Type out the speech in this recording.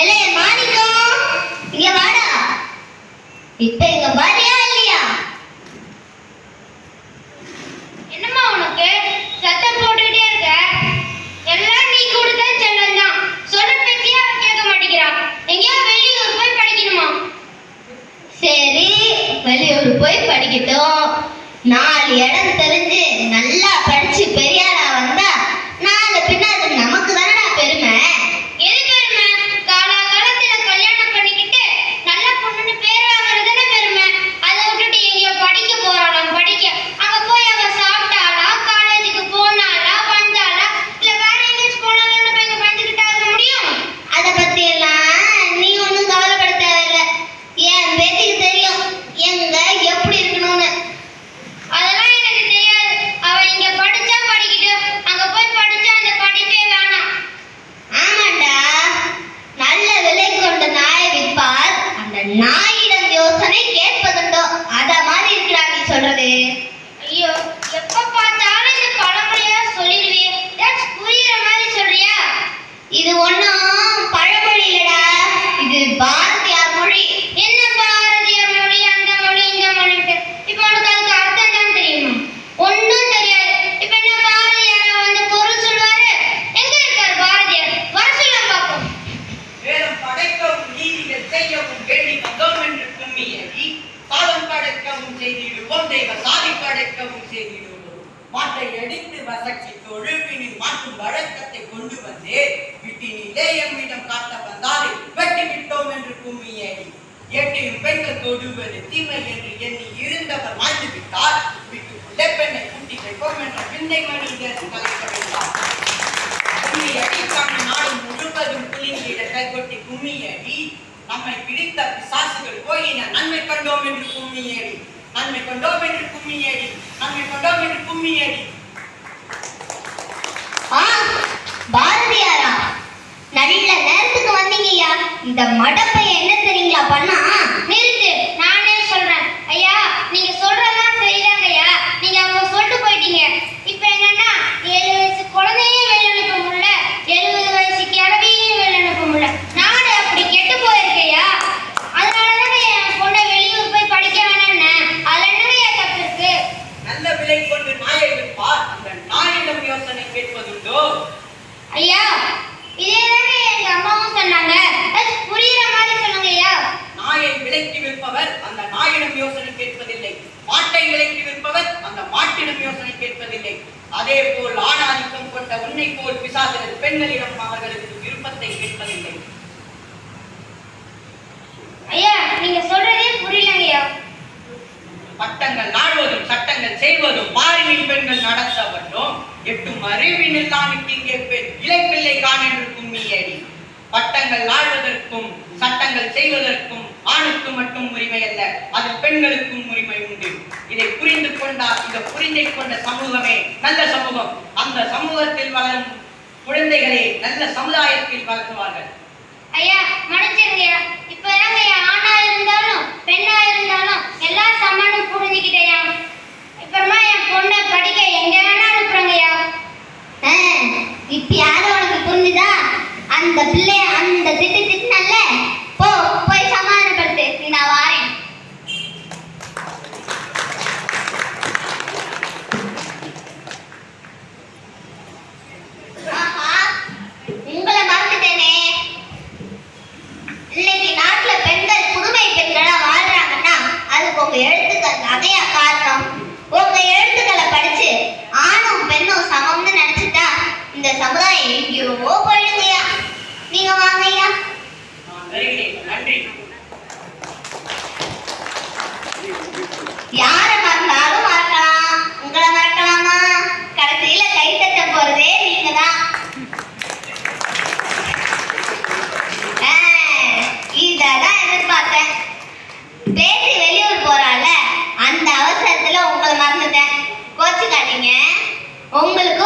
இல்லையே மாணிக்கம்? இங்க வாடா. இப்ப இங்க பாரியா இல்லையா? என்னம்மா உனக்கு? சத்தம் போட்டுக்கிட்டே இருக்க. எல்லாம் நீ கொடுத்த செல்லம் தான். சொல்ற பேச்சியே அவன் கேட்க மாட்டேங்கிறான் எங்கேயோ வெளியூர் போய் படிக்கணுமா? சரி வெளியூர் போய் படிக்கட்டும். நாலு இடம் தெரிஞ்சு நல்லா படிச்சு சாதம் படைக்கவும் செய்திடுவோம். தெய்வ சாதி படைக்கவும் செய்திடுவோம். மாட்டை அடித்து வசக்கி தொழுவினில் மாற்றும் வழக்கத்தை கொண்டு வந்து. விட்டினிலே எம்மிடம் காத்த வந்தாரை வெட்டி விட்டோம் என்று கும்மியடி எட்டியும் பெண்கள் தொடுவது தீமை என்று எண்ணி இருந்தவர் மாய்ந்து விட்டார். வீட்டுக்குள்ளே பெண்ணை கூட்டி வைப்போம் என்ற விந்தை மனிதர் கலைக்க நாடு முழுவதும் நம்மை பிடித்த பிசாசுகள் போயின. நன்மை கண்டோம் என்று கும்மியடி நன்மை கண்டோம் என்று கும்மியடி நன்மை கண்டோம் என்று கும்மியடி ஆ பாரதியாரா. நல்ல நேரத்துக்கு வந்தீங்கய்யா. இந்த மடப்பை அதே போல் ஆணாதிக்கம் கொண்ட உன்னை போல் பிசாசுகள் பெண்களிடம் அவர்களுக்கு விருப்பத்தை கேட்பதில்லை. ஐயா நீங்க சொல்றதே புரியலங்கய்யா. பட்டங்கள் நாடுவதும் சட்டங்கள் செய்வதும் மாறினில் பெண்கள் நடத்த வேண்டும் எட்டும் அறிவினில்லானுக்கு இங்கே பெண் இளைப்பிள்ளை காண் என்று கும்மியடி பட்டங்கள் ஆழ்வதற்கும் சட்டங்கள் செய்வதற்கும் ஆணுக்கு மட்டும் உரிமை அல்ல அது பெண்களுக்கும் உரிமை உண்டு. இதை புரிந்து கொண்டால் இந்த புரிந்தை கொண்ட சமூகமே நல்ல சமூகம். அந்த சமூகத்தில் வளரும் குழந்தைகளே நல்ல சமுதாயத்தில் வளருவார்கள். ஐயா அந்த பிள்ளைய நன்றி யார மறந்தாலும் மறக்கலாம். உங்களை மறக்கலாமா? கடைசியில கை தட்ட போறதே நீங்க தான் இதெல்லாம் எதிர்பார்த்தேன். பேசி வெளியூர் போறால அந்த அவசரத்துல உங்களை மறந்துட்டேன். கோச்சுக்காதீங்க. உங்களுக்கு